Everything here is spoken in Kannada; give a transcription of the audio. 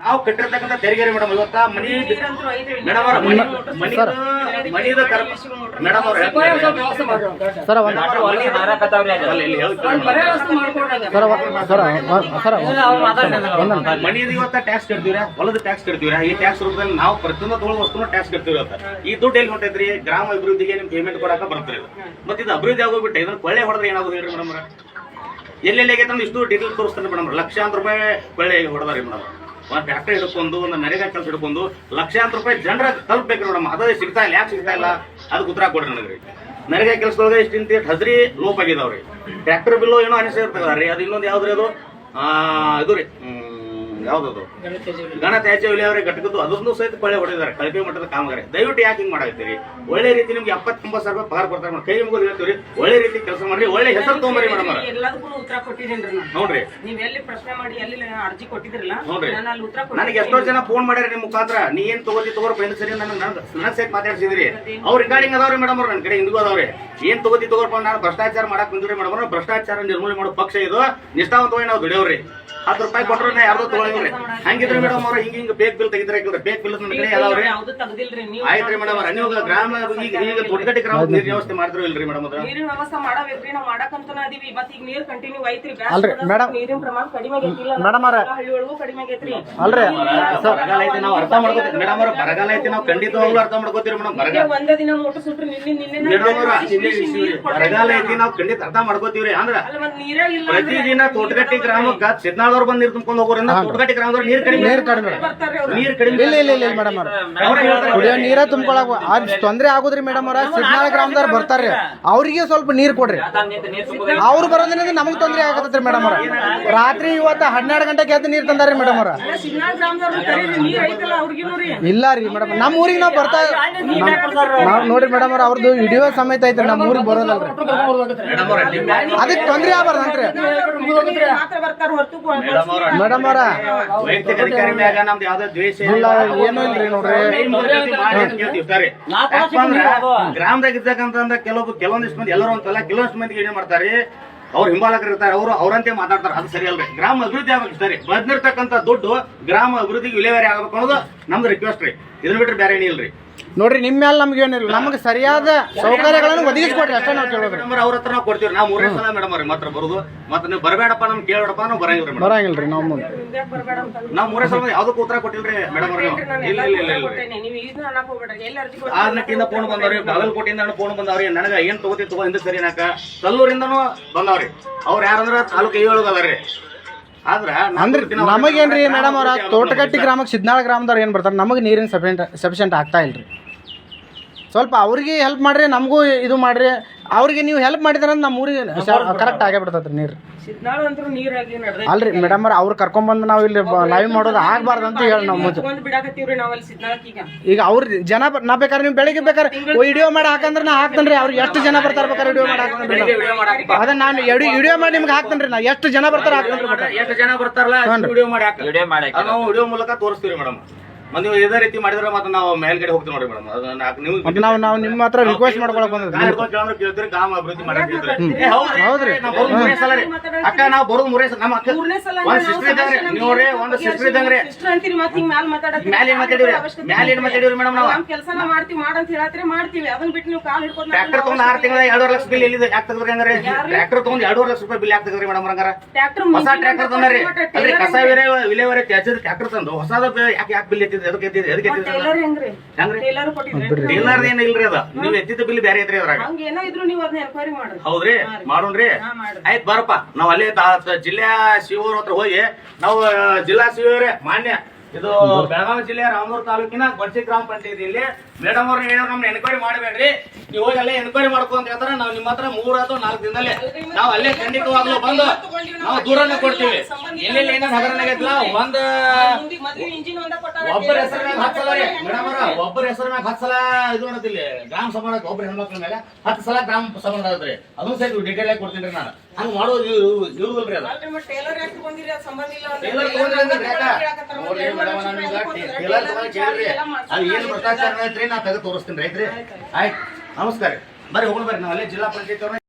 ನಾವು ಕಟ್ಟಿರ್ತಕ್ಕಂಥ ತೆರಿಗೆ ಮೇಡಮ್ ಇವತ್ತ ಮನಿ. ಮೇಡಮ್ ಅವ್ರ ಮನಿ ಮನಿದ ಕರ್ ಮೇಡಮ್ ಅವ್ರ ಸರ ಒಂದ್ ಅಲ್ಲಿ ಇಲ್ಲಿ ಹೇಳ್ತೀನಿ ಸರ ಸರ ಸರ ಮನಿದ ಇವತ್ತ ಟ್ಯಾಕ್ಸ್ ಕಟ್ತೀವ್ರ? ಹೊಲದ ಟ್ಯಾಕ್ಸ್ ಕಟ್ತೀವ್ರ? ಈ ಟ್ಯಾಕ್ಸ್ ರೂಪದಲ್ಲಿ ನಾವು ಪ್ರತಿಯೊಂದು ತೊಗೊಳ್ಳೋ ವಸ್ತುನ ಟ್ಯಾಕ್ಸ್ ಕಟ್ತೀವಿ ಇವತ್ತ ಈ ದುಡ್ಡು ಎಲ್ಲಿ ಹೊಂಟೈತ್ರಿ? ಗ್ರಾಮ ಅಭಿವೃದ್ಧಿಗೆ ನಿಮ್ ಪೇಮೆಂಟ್ ಕೊಡಾಕ ಬರ್ತಾರೆ ಮತ್ತೆ ಇದು ಅಭಿವೃದ್ಧಿ ಆಗೋಗ್ಬಿಟ್ಟೆ. ಇದನ್ನ ಕೊಳ್ಳೆ ಹೊಡೆದ್ರೆ ಏನಾಗೋದು ಹೇಳ್ರಿ ಮೇಡಮ್ ಎಲ್ಲೆಲ್ಲಿ ಆಗೈತೆ ಅಂದ್ರೆ ಇಷ್ಟು ಡೀಟೇಲ್ ತೋರಿಸ್ತಾನೆ ಮೇಡಮ್ ಲಕ್ಷಾಂತರ ರೂಪಾಯಿ ಕೊಳ್ಳೆ ಹೊಡೆದಾರಿ ಮೇಡಮ್ ಒಂದು ಫ್ಯಾಕ್ಟ್ರಿ ಹಿಡ್ಕೊಂಡು ಒಂದು ನರೇಗಾ ಕೆಲಸ ಹಿಡ್ಕೊಂಡು ಲಕ್ಷಾಂತರ ರೂಪಾಯಿ ಜನರ ತಲುಪಬೇಕು ನೋಡಮ್ಮ. ಅದೇ ಸಿಗ್ತಾ ಇಲ್ಲ ಯಾಕೆ ಸಿಗ್ತಾ ಇಲ್ಲ? ಅದಕ್ಕೆ ಉತ್ತರ ಕೊಡ್ರಿ ನನಗೆ. ನರೇಗಾ ಕೆಲಸದೊಳಗೆ ಇಷ್ಟಿಂತ ಹಜರಿ ಲೋಪ್ ಆಗಿದಾವ್ರಿ. ಟ್ರ್ಯಾಕ್ಟರ್ ಬಿಲ್ಲು ಏನೋ ಅನಿಸ ಇರ್ತದ ರೀ ಅದು ಇನ್ನೊಂದು ಯಾವ್ದ್ರಿ ಅದು? ಆ, ಇದು ರೀ ಯಾವ್ದದು? ತ್ಯಾಜ್ಯ ವಿಲೇವಾರಿ ಘಟಕದ್ದು ಅದನ್ನು ಸಹಿತ ಕೊಳ್ಳೆ ಹೊಡೆದಿದ್ದಾರೆ ಕಳಪೆ ಮಟ್ಟದ ಕಾಮಗಾರಿ. ದಯವಿಟ್ಟು ಯಾಕೆ ಹಿಂಗ್ ಮಾಡಾಕತ್ತೀರಿ? ಒಳ್ಳೆ ರೀತಿ ನಿಮ್ಗೆ ಎಪ್ಪತ್ತೊಂಬತ್ತು ಸಾವಿರ ರೂಪಾಯಿ ಪಗಾರ ಕೊಡ್ತಾರೆ ಕೈ ಮುಗಿದು ಹೇಳ್ತೀವಿ ಒಳ್ಳೆ ರೀತಿ ಕೆಲಸ ಮಾಡ್ರಿ ಒಳ್ಳೆ ಹೆಸರು ತೊಗೊಂಬರಿ ಮೇಡಮ್ ಅವ್ರ. ಎಲ್ಲದಕ್ಕೂ ಉತ್ತರ ಕೊಟ್ಟಿದ್ದೀನಿ ನೋಡ್ರಿ. ನೀವ್ ಎಲ್ಲಿ ಪ್ರಶ್ನೆ ಮಾಡಿ ಎಲ್ಲಿ ಅರ್ಜಿ ಕೊಟ್ಟಿದ್ರಲ್ಲ ನೋಡ್ರಿ. ನನಗೆ ಎಷ್ಟೋ ಜನ ಫೋನ್ ಮಾಡ್ಯಾರ ನಿಮ್ ಮುಖಾಂತರ. ನೀ ಏನ್ ತಗೋತಿ ತಗೋರ್ ಎಂದು ಸರಿ ನನ್ನ ನನ್ನ ಸಹಿತ ಮಾತಾಡ್ಸಿದ್ರಿ. ಅವ್ರ ರಿಗಾರ್ಡಿಂಗ್ ಅದಾವ್ರಿ ಮೇಡಮ್ ಅವ್ರ ನನ್ನ ಕಡೆ ಇಂದಿಗೂ ಅದಾವ್ರಿ. ಏನ್ ತಗೋತಿ ತಗೋಪ್ಪ ನಾನು ಭ್ರಷ್ಟಾಚಾರ ಮಾಡಕ್ ಬಂದ್ರಿ ಮೇಡಮ್ ಅವ್ರ ಭ್ರಷ್ಟಾಚಾರ ನಿರ್ಮೂಲನೆ ಮಾಡೋ ಪಕ್ಷ ಇದು. ನಿಷ್ಠಾವಂತವಾಗಿ ನಾವು ದುಡಿಯೋವ್ರಿ. ಹತ್ತು ರೂಪಾಯಿ ಕೊಟ್ರೆ ನಾ ಯಾರ್ದು ತಗೊಳಂಗಿಲ್ರಿ. ಹಂಗಿದ್ರೆ ಮೇಡಮ್ ಅವ್ರ ಹಿಂಗ ಹಿಂಗ ಬೇಕ್ ಬಿಲ್ ತೆಗಿದ್ರೆ ಬೇಕ್ ಬಿಲ್ ನಮ್ಮ ಕಡೆ ಅದಾವ್ರಿ ಆಯ್ತ್ರಿ ಮೇಡಮ್ ಅವ್ರ ನೀವು ಗ್ರಾಮ ಈಗ ಈಗ ದೊಡ್ಡಗಟ್ಟಿ ಗ್ರಾಮ ನೀರಿನ ವ್ಯವಸ್ಥೆ ಮಾಡಿದ್ರು ಇಲ್ರಿ ಮೇಡಮ್ ಅದ್ರ ನೀರಿನ ವ್ಯವಸ್ಥೆ ಮಾಡಬೇಕ್ರಿ ನಾವು ಮಾಡಕಂತ ಅದೀವಿ ಮತ್ ಈಗ ನೀರ್ ಕಂಟಿನ್ಯೂ ಐತ್ರಿ. ಅಲ್ರಿ, ಮೇಡಮ್. ನೀರಿನ ಪ್ರಮಾಣ ಕಡಿಮೆ ಆಗೈತಿಲ್ಲ ಮೇಡಮ್ ಅವ್ರ. ಹಳ್ಳಿ ಒಳಗೂ ಕಡಿಮೆ ಆಗೈತ್ರಿ. ಅಲ್ರಿ. ಬರಗಾಲ ಐತಿ ನಾವು ಅರ್ಥ ಮಾಡ್ಕೋತೀವಿ. ಮೇಡಮ್ ಅವ್ರ ಬರಗಾಲ ಐತಿ ನಾವು ಖಂಡಿತವಾಗ್ಲೂ ಅರ್ಥ ಮಾಡ್ಕೋತೀವಿ ಮೇಡಮ್ ಬರಗಾಲ. ಒಂದೇ ದಿನ ಮೋಟರ್ ಸುಟ್ರಿ ನಿನ್ನೆ ನಿನ್ನೆ ಮೇಡಮ್ ಅವ್ರ ಬರಗಾಲ ಐತಿ ನಾವು ಖಂಡಿತ ಅರ್ಥ ಮಾಡ್ಕೋತೀವ್ರಿ. ಅಂದ್ರ ಅಲ್ಲ ಮತ್ ನೀರೇ ಇಲ್ಲ ಪ್ರತಿದಿನ ತೋಟಗಟ್ಟಿ ಗ್ರಾಮಕ್ಕ ಸಿದ್ನಾಳವ್ರು ಬಂದ್ ನೀರ್ ತುಂಬ್ಕೊಂಡು ಹೋಗೋರಿಂದ ತೋಟಗಟ್ಟಿ ಗ್ರಾಮದವ್ರು ನೀರ್ ಕಡಿಮೆ ನೀರ್ ಕಡಿಮೆ ನೀರ್ ಕಡಿಮೆ ಇಲ್ಲ ಇಲ್ಲ ಇಲ್ಲ ಮೇಡಮ್ ಅವ್ರ. ಕುಡಿಯೋ ನೀರ ತುಂಬ್ಕೊಳಕ್ ತೊಂದ್ರೆ ಆಗುದ್ರಿ ಮೇಡಮ್ ಅವ್ರ. ಸಿದ್ನಾಳ ಗ್ರಾಮದವ್ರು ಬರ್ತಾರ್ರಿ ಅವ್ರಿಗೆ ಸ್ವಲ್ಪ ನೀರ್ ಕೊಡ್ರಿ. ಅವ್ರು ಬರೋದ್ರಿಂದ ನಮಗ್ ತೊಂದ್ರೆ ಆಗತ್ತೈತ್ರಿ ಮೇಡಮ್ ಅವ್ರ. ರಾತ್ರಿ ಇವತ್ತ ಹನ್ನೆರಡು ಗಂಟೆಗೆ ಎದ್ದು ನೀರ್ ತಂದಾರ್ರಿ ಮೇಡಮ್ ಅವ್ರ. ಇಲ್ಲ ರೀ ಮೇಡಮ್ ನಮ್ಮ ಊರಿಗೆ ನಾವು ಬರ್ತಾ ನಾವ್ ನೋಡ್ರಿ ಮೇಡಮ್ ಅವ್ರ ಅವ್ರದ್ದು ವಿಡಿಯೋ ಸಮೇತ ಐತ್ರಿ ನಮ್ಮ ಊರಿಗೆ ಬರೋದಲ್ರಿ ನಿಮ್ಮ ಅದಕ್ಕೆ ತೊಂದ್ರೆ ಆಗ್ಬಾರ್ದಂತ್ರಿ ಮಾತ್ರ ಬರ್ತಾರ ಹೊರತು ಮೇಡಮ್ ಅವ್ರ ವೈಯಕ್ತಿಕ ಅಧಿಕಾರಿ ಮ್ಯಾಗ ನಮ್ದು ಯಾವ್ದೋ ದ್ವೇಷ ಇಲ್ಲ ಏನೂ ಇಲ್ರಿ ನೋಡ್ರಿ. ಗ್ರಾಮದಾಗ ಇರ್ತಕ್ಕಂತ ಕೆಲವೊಬ್ಬ ಕೆಲವೊಂದಿಷ್ಟು ಮಂದಿ ಎಲ್ಲರೂ ಅಂತಲ್ಲ ಕೆಲವೊಂದಿಷ್ಟು ಮಂದಿಗೆ ಏನ್ ಮಾಡ್ತಾರೆ ಅವ್ರ ಹಿಂಬಾಲಕರು ಇರ್ತಾರೆ ಅವರು ಅವರಂತೆ ಮಾತಾಡ್ತಾರೆ. ಅದು ಸರಿ ಅಲ್ರಿ. ಗ್ರಾಮ ಅಭಿವೃದ್ಧಿ ಆಗಬೇಕು ಸರಿ. ಬಂದಿರ್ತಕ್ಕಂಥ ದುಡ್ಡು ಗ್ರಾಮ ಅಭಿವೃದ್ಧಿಗೆ ವಿಲೇವಾರಿ ಆಗಬೇಕು ಅನ್ನೋದು ನಮ್ದು ರಿಕ್ವೆಸ್ಟ್ ರೀ. ಇದನ್ನ ಬಿಟ್ರೆ ಬೇರೆ ಏನಿಲ್ರಿ. ನೋಡ್ರಿ ನಿಮ್ಮ ಮೇಲೆ ನಮ್ಗೆ ಏನಿಲ್ಲ ನಮಗೆ ಸರಿಯಾದ ಸೌಕರ್ಯಗಳನ್ನು ಒದಗಿಸ್ಕೊಡ್ರಿ ಅಷ್ಟೇ ನಾವು ಕೇಳೋದ್ರಿ ಮೇಡಮ್ ಅವ್ರ ಹತ್ರ ನಾವು ಕೊಡ್ತೀವಿ ನಾವು ಮೂರೇ ಸಲ ಮೇಡಮ್ ಅವ್ರಿಗೆ ಮಾತ್ರ ಬರುದು. ಮತ್ತೆ ನೀವು ಬರಬೇಡಪ್ಪ ನಮ್ಗೆ ಕೇಳಬೇಡಪ್ಪ ನಾವು ಬರಂಗಿಲ್ಲ ಮೇಡಮ್. ಬರಂಗಿಲ್ರಿ ನಾವು ಮುಂದೆ ನಾವು ಮೂರೇ ಸಲ ಯಾವ್ದಕ್ಕೂ ಉತ್ತರ ಕೊಟ್ಟಿಲ್ರಿ ಮೇಡಮ್ ಅವ್ರಿಗೆ ಇಲ್ಲ ಇಲ್ಲ ಇಲ್ಲ ಇಲ್ಲ? ಆರ್ನಟ್ಟಿಂದ ಫೋನ್ ಬಂದವ್ರಿ ಬಾಗಲಕೋಟೆಯಿಂದ ಫೋನ್ ಬಂದವ್ರಿ. ನನಗೆ ಏನ್ ತಗೋತಿ ತಗೋ ಹಿಂದೆ ಸರಿ ನಾಕ. ಕಲ್ಲೂರಿಂದನೂ ಬಂದವ್ರಿ. ಅವ್ರ ಯಾರಂದ್ರ ತಾಲೂಕು ಐವಳಗ ಅದಾರಿ ನಮಗೇನ್ರಿ ಮೇಡಮ್ ಅವ್ರ ತೋಟಗಟ್ಟಿ ಗ್ರಾಮಕ್ಕೆ ಸಿದ್ನಾಳ ಗ್ರಾಮದವ್ರು ಏನ್ ಬರ್ತಾರೆ? ನಮಗೆ ನೀರಿನ ಸಫಿಶಿಯಂಟ್ ಸಫಿಷಿಯಂಟ್ ಆಗ್ತಾ ಇಲ್ರಿ. ಸ್ವಲ್ಪ ಅವ್ರಿಗೆ ಹೆಲ್ಪ್ ಮಾಡ್ರಿ ನಮಗೂ ಇದು ಮಾಡ್ರಿ. ಅವ್ರಿಗೆ ನೀವು ಹೆಲ್ಪ್ ಮಾಡಿದ್ರೆ ನಮ್ಮ ಊರಿಗೆ ಕರೆಕ್ಟ್ ಆಗೇ ಬಿಡ್ತೈತ್ರಿ ನೀರು. ಅಲ್ರಿ ಮೇಡಮ್ ಅವ್ರು ಅವ್ರು ಕರ್ಕೊಂಬಂದು ನಾವು ಇಲ್ಲಿ ಲೈವ್ ಮಾಡೋದು ಆಗ್ಬಾರ್ದು ಅಂತ ಹೇಳಿ ನಾವು ಈಗ. ಈಗ ಅವ್ರ ಜನ ನಾ ಬೇಕಾದ್ರೆ ನೀವು ಬೆಳಿಗ್ಗೆ ಬೇಕಾದ್ರೆ ವಿಡಿಯೋ ಮಾಡಿ ಹಾಕಂದ್ರೆ ನಾ ಹಾಕ್ತನ್ರಿ. ಅವ್ರು ಎಷ್ಟು ಜನ ಬರ್ತಾರೆ ಬೇಕಾದ್ರೆ ವಿಡಿಯೋ ಮಾಡಿ ಹಾಕ್ತೇನೆ ಅದನ್ನ ನಾನು ವಿಡಿಯೋ ಮಾಡಿ ನಿಮ್ಗೆ ಹಾಕ್ತನ್ರಿ ನಾ. ಎಷ್ಟು ಜನ ಬರ್ತಾರ ಹಾಕ್ತೇನೆ ಎಷ್ಟು ಜನ ಬರ್ತಾರಲ್ಲ ವಿಡಿಯೋ ಮಾಡಿ ಹಾಕ ನಾವು ವಿಡಿಯೋ ಮೂಲಕ ತೋರಿಸ್ತೀವಿ ಮೇಡಮ್ ಮತ್ತೆ ನೀವು ಇದೇ ರೀತಿ ಮಾಡಿದ್ರೆ ಮತ್ತೆ ನಾವು ಮೇಲ್ಗಡೆ ಹೋಗ್ತೀವಿ ನೋಡಿ ಮೇಡಮ್. ಅದು ನೀವು ಮತ್ತೆ ನಾವು ನಾವು ನಿಮ್ಮ ಹತ್ರ ರಿಕ್ವೆಸ್ಟ್ ಮಾಡ್ಕೊಳಕ್ ಕೇಳ್ತೀರಿ ಗ್ರಾಮ ಅಭಿವೃದ್ಧಿ ಹೌದ್ರಿ, ನಾವು ಸಲ ರೀ ಅಕ್ಕ ನಾವು ಬರೋದು ಮೂರೇ ಸಲ ನಮ್ಮ ಅಕ್ಕ ಒಂದ್ ಸಿಸ್ಟರ್ ಇದ್ದಂಗ್ರಿ ಒಂದ್ ಸಿಸ್ಟರ್ ಇದ್ದಂಗ್ರಿ. ಸಿಸ್ಟರ್ ಅಂತೀರಿ ಮತ್ತೆ ಹಿಂಗ್ ಮ್ಯಾಲ್ ಮಾತಾಡತ್ತೀರಿ. ಮ್ಯಾಲೆ ಏನ್ ಮಾತಾಡಿವ್ರಿ? ಮ್ಯಾಲೆ ಏನ್ ಮಾತಾಡಿವ್ರಿ ಮೇಡಮ್ ನಾವು? ಮಾಡ್ತೀವಿ ಮಾಡಂತ ಹೇಳತ್ರಿ ಮಾಡ್ತೀವಿ. ಅದನ್ನ ಬಿಟ್ಟು ನೀವು ಕಾಲ್ ಹಿಡ್ಕೊಂಡು ಟ್ರ್ಯಾಕ್ಟರ್ ತಗೊಂಡ್ ಆರು ತಿಂಗಳ ಎರಡೂವರೆ ಲಕ್ಷ ಬಿಲ್ ಎಲ್ಲಿದೆ? ಯಾಕೆ ತೆಗೆದ್ರಿ ಹಂಗಾರೆ? ಟ್ರ್ಯಾಕ್ಟರ್ ತಗೊಂಡ್ ಎರಡೂವರೆ ಲಕ್ಷ ರೂಪಾಯಿ ಬಿಲ್ ಯಾಕೆ ತೆಗೆದ್ರಿ ಮೇಡಮ್ ಹಂಗಾರ? ಹೊಸ ಟ್ರ್ಯಾಕ್ಟರ್ ತಂದ್ರಿ ಅಲ್ರಿ ಕಸ ಬೇರೆ ವಿಲೇವಾರಿ ತ್ಯಾಜ್ಯದ ಟ್ರ್ಯಾಕ್ಟರ್ ತಂದು ಹೊಸದ ಬೆ- ಯಾಕೆ ಯಾಕೆ ಬಿಲ್ ಎದಕ್ಕೆ ಎದಕ್ಕೆ ಟೈಲರ್ ಹೆಂಗ್ರಿ? ಹೆಂಗ್ರಿ? ಟೈಲರ್ ಕೊಟ್ಟಿದ್ರಿ ಟೇಲರ್ ಏನ್ ಇಲ್ರಿ ಅದ? ನೀವ್ ಎತ್ತಿದ್ದ ಬಿಲ್ ಬೇರೆ ಐತ್ರಿ ಅದ್ರಾಗ. ಹಂಗ ಏನೋ ಇದ್ರು ನೀವು ಅದನ್ನ ಎನ್ಕ್ವೈರಿ ಮಾಡ್ರಿ ಹೌದ್ರಿ? ಮಾಡೋಣ್ರಿ. ಆಯ್ತ್ ಬರಪ್ಪ. ನಾವ್ ಅಲ್ಲೇ ಜಿಲ್ಲಾ ಶಿವೂರ್ ಹತ್ರ ಹೋಗಿ ನಾವು ಜಿಲ್ಲಾ ಶಿವರೇ ಮಾನ್ಯ. ಇದು ಬೆಳಗಾವಿ ಜಿಲ್ಲೆಯ ರಾಮನೂರ್ ತಾಲೂಕಿನ ಬಡ್ಸಿ ಗ್ರಾಮ ಪಂಚಾಯತಿಯಲ್ಲಿ ಮೇಡಮ್ ಅವ್ರ ಹೇಳೋ ನಮ್ನ ಎನ್ಕ್ವೈರಿ ಮಾಡಬೇಡ್ರಿ. ನೀವು ಹೋಗಿ ಅಲ್ಲೇ ಎನ್ಕ್ವೈರಿ ಮಾಡ್ಕೊಂತ ಹೇಳ್ತಾರೆ. ನಾವು ನಿಮ್ಮ ಹತ್ರ ಮೂರ್ ಅಥವಾ ನಾಲ್ಕು ದಿನದಲ್ಲಿ ನಾವು ಅಲ್ಲೇ ಖಂಡಿತವಾಗ್ಲೂ ಬಂದು ನಾವು ದೂರನೇ ಕೊಡ್ತೀವಿ. ಎಲ್ಲೆಲ್ಲಿ ಏನೇನು ಹಗರಣ ಆಗೈತಲ್ಲ ಒಂದ್ ಒಬ್ಬರ ಹೆಸರ ಮ್ಯಾಗ ಹತ್ತು ಸಲ ಮೇಡಮ್ ಒಬ್ಬರ ಹೆಸರ ಮ್ಯಾಗ ಹತ್ತು ಸಲ ಇದು ಮಾಡತ್ತಿಲ್ಲ ಗ್ರಾಮ ಸಭಾ ಒಬ್ಬರ ಹೆಣ್ಮಕ್ಳ ಮ್ಯಾಗ ಹತ್ತು ಸಲ ಗ್ರಾಮ ಸಭಾ ಆಗತ್ರಿ ಅದನ್ನ ಸಹಿತ ಡೀಟೇಲ್ ಆಗಿ ಕೊಡ್ತೀನಿ ನಾನು. ಹಂಗ ಮಾಡೋದು ಅದು. ಟೈಲರ್ ತಗೊಂಡಿರಿ ಅದು ಮೇಡಮ್ ನಾನು ಈಗ ತಗೊಂಡ್ ಕೇಳ್ರಿ. ಅದು ಏನು ಭ್ರಷ್ಟಾಚಾರ ಐತ್ರಿ ನಾ ತೆಗೆದು ತೋರಿಸ್ತೀನಿ ರೈತ್ರಿ. ಆಯ್ತು. ನಮಸ್ಕಾರ ಬರ್ರಿ ಹೋಗೋಣ ಬರ್ರಿ. ನಾವು ಅಲ್ಲೇ ಜಿಲ್ಲಾ ಪಂಚಾಯತ್